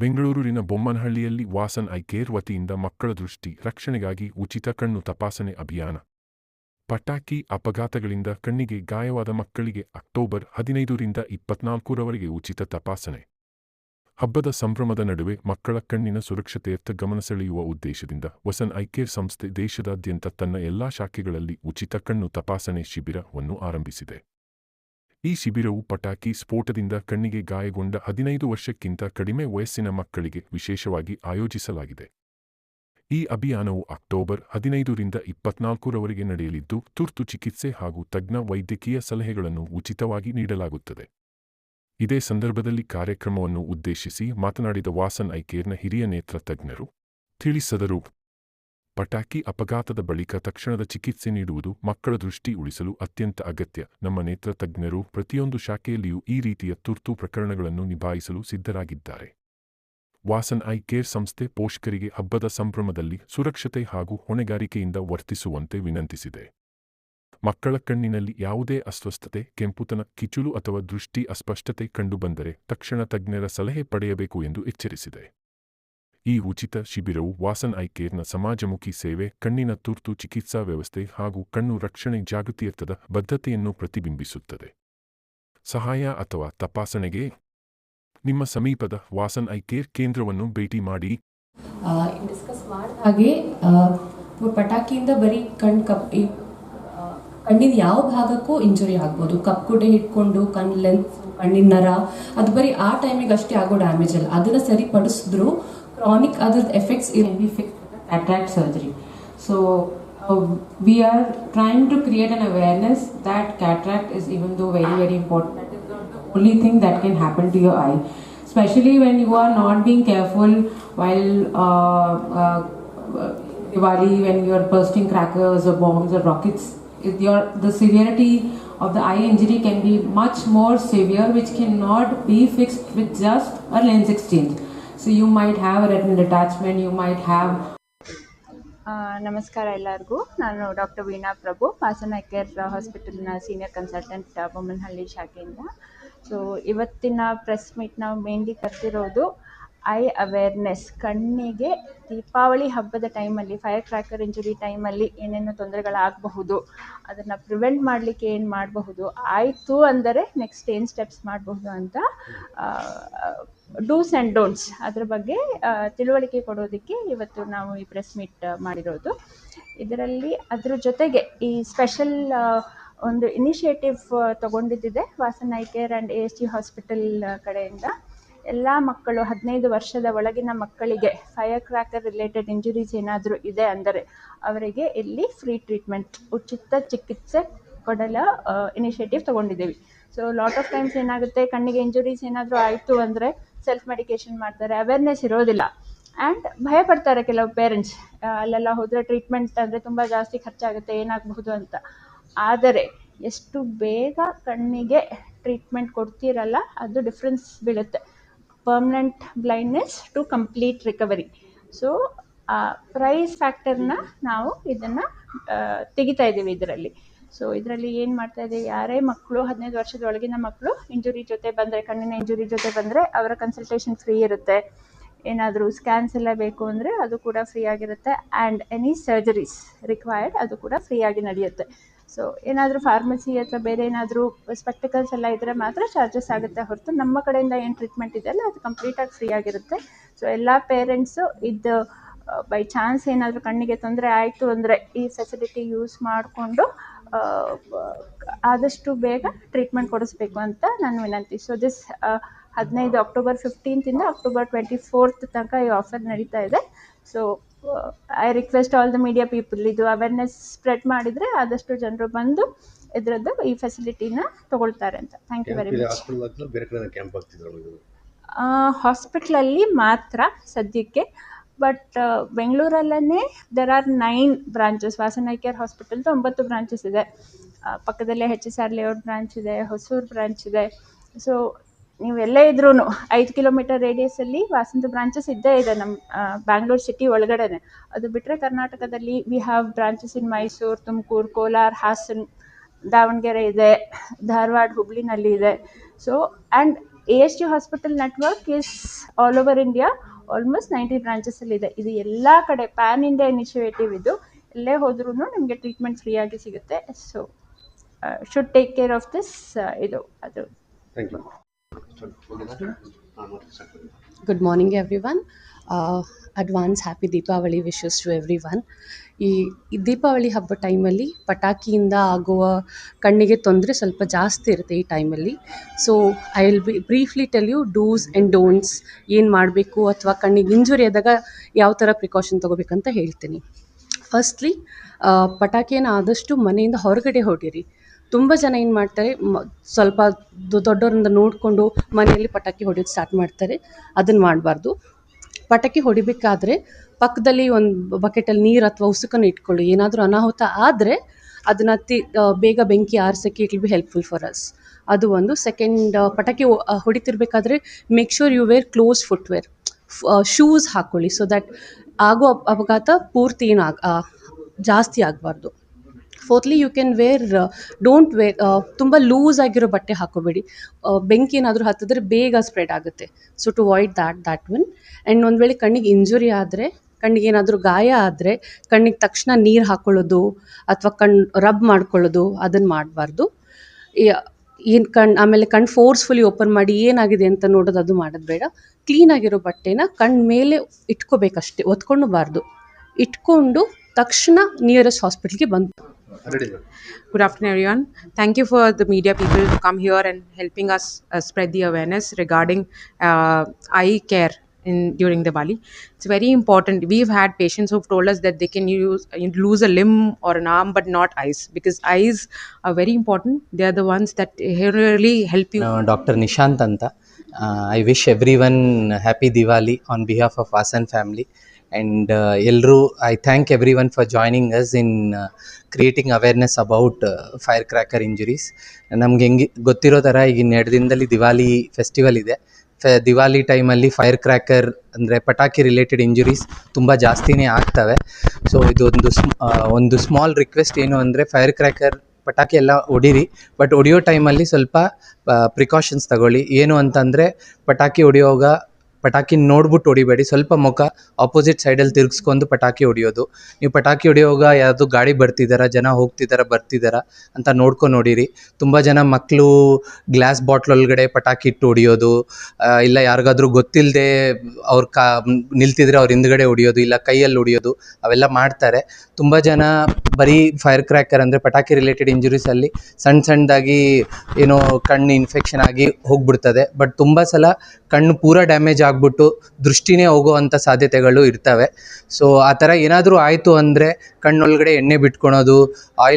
ಬೆಂಗಳೂರಿನ ಬೊಮ್ಮನಹಳ್ಳಿಯಲ್ಲಿ Vasan I care ವತಿಯಿಂದ ಮಕ್ಕಳ ದೃಷ್ಟಿ, ರಕ್ಷಣೆಗಾಗಿ ಉಚಿತ ಕಣ್ಣು ತಪಾಸಣೆ ಅಭಿಯಾನ. ಪಟಾಕಿ ಅಪಘಾತಗಳಿಂದ ಕಣ್ಣಿಗೆ ಗಾಯವಾದ ಮಕ್ಕಳಿಗೆ ಅಕ್ಟೋಬರ್ ಹದಿನೈದರಿಂದ ಇಪ್ಪತ್ನಾಲ್ಕರವರೆಗೆ ಉಚಿತ ತಪಾಸಣೆ. ಹಬ್ಬದ ಸಂಭ್ರಮದ ನಡುವೆ ಮಕ್ಕಳ ಕಣ್ಣಿನ ಸುರಕ್ಷತೆಯತ್ತ ಗಮನ ಸೆಳೆಯುವ ಉದ್ದೇಶದಿಂದ ವಸನ್ ಐಕೇರ್ ಕೇರ್ ಸಂಸ್ಥೆ ದೇಶದಾದ್ಯಂತ ತನ್ನ ಎಲ್ಲಾ ಶಾಖೆಗಳಲ್ಲಿ ಉಚಿತ ಕಣ್ಣು ತಪಾಸಣೆ ಶಿಬಿರವನ್ನು ಆರಂಭಿಸಿದೆ. ಈ ಶಿಬಿರವು ಪಟಾಕಿ ಸ್ಫೋಟದಿಂದ ಕಣ್ಣಿಗೆ ಗಾಯಗೊಂಡ ಹದಿನೈದು ವರ್ಷಕ್ಕಿಂತ ಕಡಿಮೆ ವಯಸ್ಸಿನ ಮಕ್ಕಳಿಗೆ ವಿಶೇಷವಾಗಿ ಆಯೋಜಿಸಲಾಗಿದೆ. ಈ ಅಭಿಯಾನವು ಅಕ್ಟೋಬರ್ ಹದಿನೈದರಿಂದ ಇಪ್ಪತ್ನಾಲ್ಕರವರೆಗೆ ನಡೆಯಲಿದ್ದು, ತುರ್ತು ಚಿಕಿತ್ಸೆ ಹಾಗೂ ತಜ್ಞ ವೈದ್ಯಕೀಯ ಸಲಹೆಗಳನ್ನು ಉಚಿತವಾಗಿ ನೀಡಲಾಗುತ್ತದೆ. ಇದೇ ಸಂದರ್ಭದಲ್ಲಿ ಕಾರ್ಯಕ್ರಮವನ್ನು ಉದ್ದೇಶಿಸಿ ಮಾತನಾಡಿದ ವಾಸನ್ ಐಕೇರ್ನ ಹಿರಿಯ ನೇತ್ರ ತಜ್ಞರು, ತಿಳಿಸಿದರು. ಪಟಾಕಿ ಅಪಘಾತದ ಬಳಿಕ ತಕ್ಷಣದ ಚಿಕಿತ್ಸೆ ನೀಡುವುದು ಮಕ್ಕಳ ದೃಷ್ಟಿ ಉಳಿಸಲು ಅತ್ಯಂತ ಅಗತ್ಯ. ನಮ್ಮ ನೇತ್ರ ತಜ್ಞರು ಪ್ರತಿಯೊಂದು ಶಾಖೆಯಲ್ಲಿಯೂ ಈ ರೀತಿಯ ತುರ್ತು ಪ್ರಕರಣಗಳನ್ನು ನಿಭಾಯಿಸಲು ಸಿದ್ಧರಾಗಿದ್ದಾರೆ. ವಾಸನ್ ಐ ಕೇರ್ ಸಂಸ್ಥೆ ಪೋಷಕರಿಗೆ ಹಬ್ಬದ ಸಂಭ್ರಮದಲ್ಲಿ ಸುರಕ್ಷತೆ ಹಾಗೂ ಹೊಣೆಗಾರಿಕೆಯಿಂದ ವರ್ತಿಸುವಂತೆ ವಿನಂತಿಸಿದೆ. ಮಕ್ಕಳ ಕಣ್ಣಿನಲ್ಲಿ ಯಾವುದೇ ಅಸ್ವಸ್ಥತೆ, ಕೆಂಪುತನ ಕಿಚುಲು ಅಥವಾ ದೃಷ್ಟಿ ಅಸ್ಪಷ್ಟತೆ ಕಂಡುಬಂದರೆ ತಕ್ಷಣ ತಜ್ಞರ ಸಲಹೆ ಪಡೆಯಬೇಕು ಎಂದು ಎಚ್ಚರಿಸಿದೆ. ಈ ಉಚಿತ ಶಿಬಿರವು ವಾಸನ್ ಐ ಕೇರ್ನ ಸಮಾಜಮುಖಿ ಸೇವೆ, ಕಣ್ಣಿನ ತುರ್ತು ಚಿಕಿತ್ಸಾ ವ್ಯವಸ್ಥೆ ಹಾಗೂ ಕಣ್ಣು ರಕ್ಷಣೆ ಜಾಗೃತಿಯರ್ಥದ ಬದ್ಧತೆಯನ್ನು ಪ್ರತಿಬಿಂಬಿಸುತ್ತದೆ. ಸಹಾಯ ಅಥವಾ ತಪಾಸಣೆಗೆ ನಿಮ್ಮ ಸಮೀಪದ ವಾಸನ್ ಐ ಕೇರ್ ಕೇಂದ್ರವನ್ನು ಭೇಟಿ ಮಾಡಿ. ಡಿಸ್ಕಸ್ ಹಾಗೆ ಪಟಾಕಿಯಿಂದ ಬರೀ ಕಣ್ ಕಪ್ ಕಣ್ಣಿನ ಯಾವ ಭಾಗಕ್ಕೂ ಇಂಜುರಿ ಆಗ್ಬೋದು. ಕಪ್ಪುಡೆ ಹಿಡ್ಕೊಂಡು ಕಣ್ಣು ಲೆನ್ಸ್ ಕಣ್ಣಿನ ನರ, ಅದು ಬರೀ ಆ ಟೈಮಿಗೆ ಅಷ್ಟೇ ಆಗೋ ಡ್ಯಾಮೇಜ್ ಅಲ್ಲ. ಅದನ್ನ ಸರಿಪಡಿಸಿದ್ರು chronic other effects can be fixed with cataract surgery. So uh, we are trying to create an awareness that cataract is even though very very important, that is not the only thing that can happen to your eye. Especially when you are not being careful while uh, uh Diwali when you are bursting crackers or bombs or rockets, your, the severity of the eye injury can be much more severe, which cannot be fixed with just a lens exchange. So you might have a retinal you might have ನಮಸ್ಕಾರ ಎಲ್ಲರಿಗೂ. ನಾನು doctor Veena Prabhu Hassan care ಹಾಸ್ಪಿಟಲ್ನ senior consultant Bommanahalli ಶಾಖೆಯಿಂದ. So ಇವತ್ತಿನ press meet ನಾವು mainly ಕರ್ತಿರೋದು eye awareness ಕಣ್ಣಿಗೆ ದೀಪಾವಳಿ ಹಬ್ಬದ ಟೈಮಲ್ಲಿ ಫೈರ್ ಕ್ರ್ಯಾಕರ್ ಇಂಜುರಿ ಟೈಮಲ್ಲಿ ಏನೇನು ತೊಂದರೆಗಳಾಗಬಹುದು ಅದನ್ನು ಪ್ರಿವೆಂಟ್ ಮಾಡಲಿಕ್ಕೆ ಏನು ಮಾಡಬಹುದು, ಆಯಿತು ಅಂದರೆ ನೆಕ್ಸ್ಟ್ ಏನು ಸ್ಟೆಪ್ಸ್ ಮಾಡಬಹುದು ಅಂತ ಡೂಸ್ ಆ್ಯಂಡ್ ಡೋಂಟ್ಸ್ ಅದ್ರ ಬಗ್ಗೆ ತಿಳುವಳಿಕೆ ಕೊಡೋದಕ್ಕೆ ಇವತ್ತು ನಾವು ಈ ಪ್ರೆಸ್ ಮೀಟ್ ಮಾಡಿರೋದು. ಇದರಲ್ಲಿ ಅದ್ರ ಜೊತೆಗೆ ಈ ಸ್ಪೆಷಲ್ ಒಂದು initiative ತಗೊಂಡಿದ್ದಿದೆ. Vasan I care and A S G hospital ಕಡೆಯಿಂದ. ಎಲ್ಲ ಮಕ್ಕಳು, ಹದಿನೈದು ವರ್ಷದ ಒಳಗಿನ ಮಕ್ಕಳಿಗೆ ಫೈರ್ ಕ್ರ್ಯಾಕರ್ ರಿಲೇಟೆಡ್ ಇಂಜುರೀಸ್ ಏನಾದರೂ ಇದೆ ಅಂದರೆ ಅವರಿಗೆ ಇಲ್ಲಿ ಫ್ರೀ ಟ್ರೀಟ್ಮೆಂಟ್ ಉಚಿತ ಚಿಕಿತ್ಸೆ ಕೊಡಲ ಇನಿಷಿಯೇಟಿವ್ ತೊಗೊಂಡಿದ್ದೀವಿ. ಸೊ ಲಾಟ್ ಆಫ್ ಟೈಮ್ಸ್ ಏನಾಗುತ್ತೆ, ಕಣ್ಣಿಗೆ ಇಂಜುರೀಸ್ ಏನಾದರೂ ಆಯಿತು ಅಂದರೆ ಸೆಲ್ಫ್ ಮೆಡಿಕೇಷನ್ ಮಾಡ್ತಾರೆ ಅವೇರ್ನೆಸ್ ಇರೋದಿಲ್ಲ. ಆ್ಯಂಡ್ ಭಯ ಪಡ್ತಾರೆ ಕೆಲವು ಪೇರೆಂಟ್ಸ್ ಅಲ್ಲೆಲ್ಲ ಹೋದರೆ ಟ್ರೀಟ್ಮೆಂಟ್ ಅಂದರೆ ತುಂಬ ಜಾಸ್ತಿ ಖರ್ಚಾಗುತ್ತೆ, ಏನಾಗಬಹುದು ಅಂತ. ಆದರೆ ಎಷ್ಟು ಬೇಗ ಕಣ್ಣಿಗೆ ಟ್ರೀಟ್ಮೆಂಟ್ ಕೊಡ್ತೀರಲ್ಲ, ಅದು ಡಿಫ್ರೆನ್ಸ್ ಬೀಳುತ್ತೆ. Permanent blindness to complete recovery so price ಫ್ಯಾಕ್ಟರ್ನ ನಾವು ಇದನ್ನು ತೆಗಿತಾ ಇದ್ದೀವಿ ಇದರಲ್ಲಿ. ಸೊ ಇದರಲ್ಲಿ ಏನು ಮಾಡ್ತಾ ಇದೆ ಯಾರೇ ಮಕ್ಕಳು ಹದಿನೈದು ವರ್ಷದ ಒಳಗಿನ ಮಕ್ಕಳು ಇಂಜುರಿ ಜೊತೆ ಬಂದರೆ, ಕಣ್ಣಿನ ಇಂಜುರಿ ಜೊತೆ ಬಂದರೆ, ಅವರ ಕನ್ಸಲ್ಟೇಷನ್ ಫ್ರೀ ಇರುತ್ತೆ. ಏನಾದರೂ ಸ್ಕ್ಯಾನ್ಸ್ ಎಲ್ಲ ಬೇಕು ಅಂದರೆ, ಅದು ಕೂಡ ಫ್ರೀ ಆಗಿರುತ್ತೆ. ಆ್ಯಂಡ್ ಎನಿ ಸರ್ಜರೀಸ್ ರಿಕ್ವೈರ್ಡ್ ಅದು ಕೂಡ ಫ್ರೀ ಆಗಿ ನಡೆಯುತ್ತೆ. ಸೊ ಏನಾದರೂ ಫಾರ್ಮಸಿ ಅಥವಾ ಬೇರೆ ಏನಾದರೂ ಸ್ಪೆಕ್ಟಿಕಲ್ಸ್ ಎಲ್ಲ ಇದ್ದರೆ ಮಾತ್ರ ಚಾರ್ಜಸ್ ಆಗುತ್ತೆ ಹೊರತು ನಮ್ಮ ಕಡೆಯಿಂದ ಏನು ಟ್ರೀಟ್ಮೆಂಟ್ ಇದೆಯಲ್ಲ ಅದು ಕಂಪ್ಲೀಟಾಗಿ ಫ್ರೀ ಆಗಿರುತ್ತೆ. ಸೊ ಎಲ್ಲ ಪೇರೆಂಟ್ಸು ಇದು ಬೈ ಚಾನ್ಸ್ ಏನಾದರೂ ಕಣ್ಣಿಗೆ ತೊಂದರೆ ಆಯಿತು ಅಂದರೆ ಈ ಫೆಸಿಲಿಟಿ ಯೂಸ್ ಮಾಡಿಕೊಂಡು ಆದಷ್ಟು ಬೇಗ ಟ್ರೀಟ್ಮೆಂಟ್ ಕೊಡಿಸ್ಬೇಕು ಅಂತ ನಾನು ವಿನಂತಿ. ಸೊ ದಿಸ್ ಹದಿನೈದು ಅಕ್ಟೋಬರ್ ಫಿಫ್ಟೀನ್ತಿಂದ ಅಕ್ಟೋಬರ್ ಟ್ವೆಂಟಿ ಫೋರ್ತ್ ತನಕ ಈ ಆಫರ್ ನಡೀತಾ ಇದೆ. So I request all the media people ಇದು ಅವೇರ್ನೆಸ್ ಸ್ಪ್ರೆಡ್ ಮಾಡಿದರೆ ಆದಷ್ಟು ಜನರು ಬಂದು ಇದರದ್ದು ಈ ಫೆಸಿಲಿಟಿನ ತಗೊಳ್ತಾರೆ ಅಂತ. ಥ್ಯಾಂಕ್ ಯು ವೆರಿ ಮಚ್ ಹಾಸ್ಪಿಟ್ಲಲ್ಲಿ ಮಾತ್ರ ಸದ್ಯಕ್ಕೆ. But ಬೆಂಗಳೂರಲ್ಲೇ there are nine branches Vasan care ಹಾಸ್ಪಿಟಲ್ದು ಒಂಬತ್ತು ಬ್ರಾಂಚಸ್ ಇದೆ. ಪಕ್ಕದಲ್ಲೇ H S R layout branch ಇದೆ ಹೊಸೂರು ಬ್ರಾಂಚ್ ಇದೆ. ಸೊ ನೀವೆಲ್ಲೇ ಇದ್ರೂ ಐದು ಕಿಲೋಮೀಟರ್ ರೇಡಿಯಸಲ್ಲಿ ವಾಸಂತ ಬ್ರಾಂಚಸ್ ಇದ್ದೇ ಇದೆ ನಮ್ಮ ಬ್ಯಾಂಗ್ಳೂರು ಸಿಟಿ ಒಳಗಡೆನೆ. ಅದು ಬಿಟ್ಟರೆ ಕರ್ನಾಟಕದಲ್ಲಿ we have branches in Mysuru Tumakuru, Kolar, Hassan, Davanagere ಇದೆ, ಧಾರವಾಡ, ಹುಬ್ಳಿನಲ್ಲಿ ಇದೆ. So and A S T hospital network is all over India almost ninety ಬ್ರಾಂಚಸಲ್ಲಿದೆ ಇದು. ಎಲ್ಲ ಕಡೆ ಪ್ಯಾನ್ ಇಂಡಿಯಾ ಇನಿಷಿಯೇಟಿವ್ ಇದು. ಎಲ್ಲೇ ಹೋದ್ರೂ ನಿಮಗೆ ಟ್ರೀಟ್ಮೆಂಟ್ ಫ್ರೀಯಾಗಿ ಸಿಗುತ್ತೆ. So should take care of this ಇದು ಅದು. Good morning everyone advance happy Deepavali wishes to everyone ಈ ದೀಪಾವಳಿ ಹಬ್ಬ ಟೈಮಲ್ಲಿ ಪಟಾಕಿಯಿಂದ ಆಗುವ ಕಣ್ಣಿಗೆ ತೊಂದರೆ ಸ್ವಲ್ಪ ಜಾಸ್ತಿ ಇರುತ್ತೆ ಈ ಟೈಮಲ್ಲಿ. So I will be briefly tell you dos and don'ts ಏನು ಮಾಡಬೇಕು ಅಥವಾ ಕಣ್ಣಿಗೆ ಇಂಜುರಿ ಆದಾಗ ಯಾವ ಥರ ಪ್ರಿಕಾಷನ್ ತೊಗೋಬೇಕಂತ ಹೇಳ್ತೀನಿ. ಫಸ್ಟ್ಲಿ ಪಟಾಕಿಯನ್ನು ಆದಷ್ಟು ಮನೆಯಿಂದ ಹೊರಗಡೆ ಹೊಡಿರಿ ತುಂಬ ಜನ ಏನು ಮಾಡ್ತಾರೆ ಸ್ವಲ್ಪ ದೊಡ್ಡವರಿಂದ ನೋಡಿಕೊಂಡು ಮನೆಯಲ್ಲಿ ಪಟಾಕಿ ಹೊಡೆಯೋದು ಸ್ಟಾರ್ಟ್ ಮಾಡ್ತಾರೆ. ಅದನ್ನು ಮಾಡಬಾರ್ದು. ಪಟಾಕಿ ಹೊಡಿಬೇಕಾದ್ರೆ ಪಕ್ಕದಲ್ಲಿ ಒಂದು ಬಕೆಟಲ್ಲಿ ನೀರು ಅಥವಾ ಉಸುಕನ್ನು ಇಟ್ಕೊಳ್ಳಿ. ಏನಾದರೂ ಅನಾಹುತ ಆದರೆ ಅದನ್ನು ತಿ ಬೇಗ ಬೆಂಕಿ ಆರಿಸೋಕ್ಕೆ it be helpful for us. ಅದು ಒಂದು. ಸೆಕೆಂಡ್ ಪಟಾಕಿ ಹೊಡಿತಿರ್ಬೇಕಾದ್ರೆ make sure you wear close footwear shoes ಹಾಕ್ಕೊಳ್ಳಿ ಸೊ ದ್ಯಾಟ್ ಆಗೋ ಅಪ್- ಅಪಘಾತ ಪೂರ್ತಿ ಏನು ಆಗ ಜಾಸ್ತಿ ಆಗಬಾರ್ದು. Fourthly you can wear don't wear ತುಂಬ ಲೂಸ್ ಆಗಿರೋ ಬಟ್ಟೆ ಹಾಕೋಬೇಡಿ. ಬೆಂಕಿ ಏನಾದರೂ ಹತ್ತಿದ್ರೆ ಬೇಗ ಸ್ಪ್ರೆಡ್ ಆಗುತ್ತೆ. So to avoid that that one and ಒಂದು ವೇಳೆ ಕಣ್ಣಿಗೆ ಇಂಜುರಿ ಆದರೆ ಕಣ್ಣಿಗೆ ಏನಾದರೂ ಗಾಯ ಆದರೆ ಕಣ್ಣಿಗೆ ತಕ್ಷಣ ನೀರು ಹಾಕ್ಕೊಳ್ಳೋದು ಅಥವಾ ಕಣ್ಣು ರಬ್ ಮಾಡ್ಕೊಳ್ಳೋದು ಅದನ್ನು ಮಾಡಬಾರ್ದು. ಏನು ಕಣ್ಣು ಆಮೇಲೆ ಕಣ್ಣು ಫೋರ್ಸ್ಫುಲಿ ಓಪನ್ ಮಾಡಿ ಏನಾಗಿದೆ ಅಂತ ನೋಡೋದು ಅದು ಮಾಡೋದು ಬೇಡ. ಕ್ಲೀನಾಗಿರೋ ಬಟ್ಟೆನ ಕಣ್ಣು ಮೇಲೆ ಇಟ್ಕೋಬೇಕಷ್ಟೇ ಒತ್ಕೊಂಡು ಇಟ್ಕೊಂಡು ತಕ್ಷಣ ನಿಯರೆಸ್ಟ್ ಹಾಸ್ಪಿಟ್ಲ್ಗೆ ಬಂತು good afternoon Good afternoon, everyone. Thank you for the media people to come here and helping us uh, spread the awareness regarding uh, eye care. In during Bali. It's very important. We've had patients who've told us that they can use lose a limb or an arm, but not eyes, because eyes are very important. They are the ones that really help you. Uh, Dr. Nishant Anta, uh, I wish everyone happy Diwali on behalf of us and family. And uh, Elru, I thank everyone for joining us in uh, creating awareness about fire cracker injuries ನಮ್ಗೆ ಹೆಂಗೆ ಗೊತ್ತಿರೋ ಥರ ಈಗಿನ ಎರಡು ದಿನದಲ್ಲಿ Diwali festival ಇದೆ ದಿವಾಲಿ ಟೈಮಲ್ಲಿ fire cracker ಅಂದರೆ ಪಟಾಕಿ ರಿಲೇಟೆಡ್ ಇಂಜುರೀಸ್ ತುಂಬ ಜಾಸ್ತಿನೇ ಆಗ್ತವೆ. ಸೊ ಇದೊಂದು ಸ್ಮ್ ಒಂದು ಸ್ಮಾಲ್ ರಿಕ್ವೆಸ್ಟ್ ಏನು ಅಂದರೆ ಫೈರ್ ಕ್ರ್ಯಾಕರ್ ಪಟಾಕಿ ಎಲ್ಲ ಹೊಡೀರಿ, ಬಟ್ ಹೊಡಿಯೋ ಟೈಮಲ್ಲಿ ಸ್ವಲ್ಪ ಪ್ರಿಕಾಷನ್ಸ್ ತಗೊಳ್ಳಿ. ಏನು ಅಂತಂದರೆ ಪಟಾಕಿ ಹೊಡಿಯೋವಾಗ ಪಟಾಕಿ ನೋಡ್ಬಿಟ್ಟು ಹೊಡಿಬೇಡಿ. ಸ್ವಲ್ಪ ಮುಖ ಆಪೋಸಿಟ್ ಸೈಡಲ್ಲಿ ತಿರುಗಿಸ್ಕೊಂಡು ಪಟಾಕಿ ಹೊಡಿಯೋದು. ನೀವು ಪಟಾಕಿ ಹೊಡಿಯೋವಾಗ ಯಾವುದು ಗಾಡಿ ಬರ್ತಿದ್ದಾರಾ ಜನ ಹೋಗ್ತಿದ್ದಾರಾ ಬರ್ತಿದ್ದಾರಾ ಅಂತ ನೋಡ್ಕೊಂಡು ಹೊಡೀರಿ. ತುಂಬ ಜನ ಮಕ್ಕಳು ಗ್ಲಾಸ್ ಬಾಟ್ಲ್ ಒಳಗಡೆ ಪಟಾಕಿ ಇಟ್ಟು ಹೊಡಿಯೋದು. ಇಲ್ಲ ಯಾರಿಗಾದ್ರೂ ಗೊತ್ತಿಲ್ಲದೆ ಅವ್ರ ಕಾ, ನಿಲ್ತಿದ್ರೆ ಅವ್ರ ಹಿಂದ್ಗಡೆ ಹೊಡಿಯೋದು, ಇಲ್ಲ ಕೈಯಲ್ಲಿ ಹೊಡಿಯೋದು, ಅವೆಲ್ಲ ಮಾಡ್ತಾರೆ. ತುಂಬ ಜನ ಬರೀ ಫೈರ್ ಕ್ರ್ಯಾಕರ್ ಅಂದರೆ ಪಟಾಕಿ ರಿಲೇಟೆಡ್ ಇಂಜುರೀಸಲ್ಲಿ ಸಣ್ಣ ಸಣ್ಣದಾಗಿ ಏನೋ ಕಣ್ಣು ಇನ್ಫೆಕ್ಷನ್ ಆಗಿ ಹೋಗ್ಬಿಡ್ತದೆ. ಬಟ್ ತುಂಬ ಸಲ ಕಣ್ಣು ಪೂರ ಡ್ಯಾಮೇಜ್ ಆಗಿಬಿಟ್ಟು ದೃಷ್ಟಿನೇ ಹೋಗುವಂಥ ಸಾಧ್ಯತೆಗಳು ಇರ್ತವೆ. ಸೊ ಆ ಥರ ಏನಾದರೂ ಆಯಿತು ಅಂದರೆ ಕಣ್ಣೊಳಗಡೆ ಎಣ್ಣೆ ಬಿಟ್ಕೊಳೋದು ಆಯಿಲ್